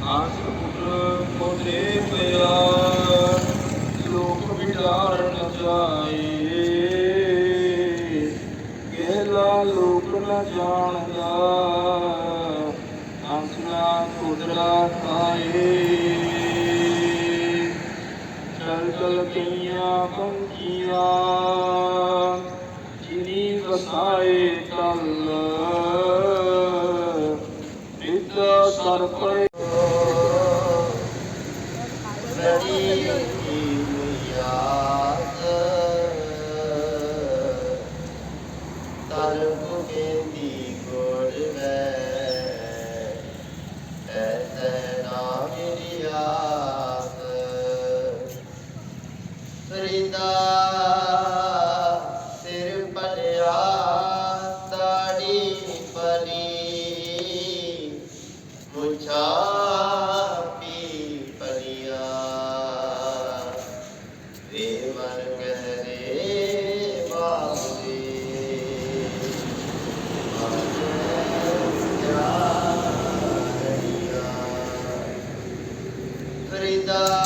ਨਾਨਕ ਪੁੱਤਰ ਕੋਲੇ ਪਿਆ ਲੋਕ ਵਿਚਾਰਨ ਜਾਏ। ਗਹਿਲਾ ਲੋਕ ਨ ਜਾਣਦਾ ਅੰਸਨਾ ਕੁਦਰਾ ਖਾਏ। ਚਲ ਚਲ ਕਈਆਂ ਪੰਛੀਆਂ ਜਿਨੀ ਵਸਾਏ ਤਲ ਇਤ ਸਰ ਪਏ। ਸਰੀ ਯਾਦ। ਤਰ ਭੁਗੇਂਦੀ ਗੋੜ ਮੈਂ ਸਿਰ ਤਾੜੀ ਪਰੀ ਮੁਛਾ ਪੀ ਪਲਿਆ ਵੇ ਮਨ ਗਹਿਰੇ ਬਾਬੇ ਫਰੀਦਾ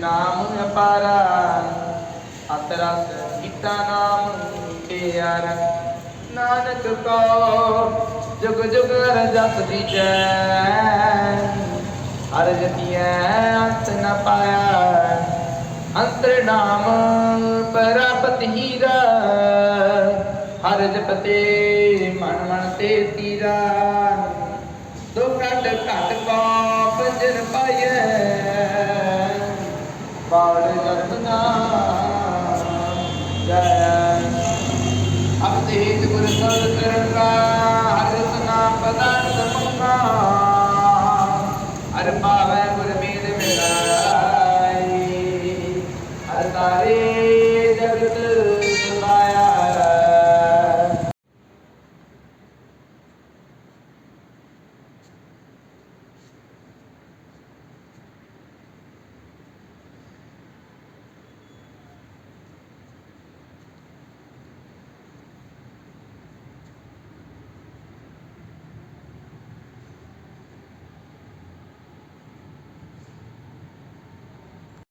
ਨਾਮ ਅਪਾਰਾ ਅਤਰਾ ਕੀਤਾ ਨਾਮ ਪਿਆਰਾ। ਨਾਨਕ ਕੋ ਜੁਗ ਜੁਗ ਹਰ ਰਜਸ ਦੀਜੈ ਹਰ ਜਤੀਐ ਅੰਤ ਨ ਪਾਇਆ, ਅੰਤਰ ਨਾਮ ਹੀਰਾ, ਹਰ ਜਪਤੇ ਮਨ ਮਨ ਤੇ ਤੀਰਾ। ਦੁਖਟ ਘਟ ਪਾਪ ਜਨ ਗੁਰ ਸਦ ਹਰ ਰਤਨਾ ਪਦਾਰਥ ਮੰਗਾ। ਹਰ ਪਾਵੈ ਗੁਰ ਮੇਦ ਹਰ ਤਾਰੇ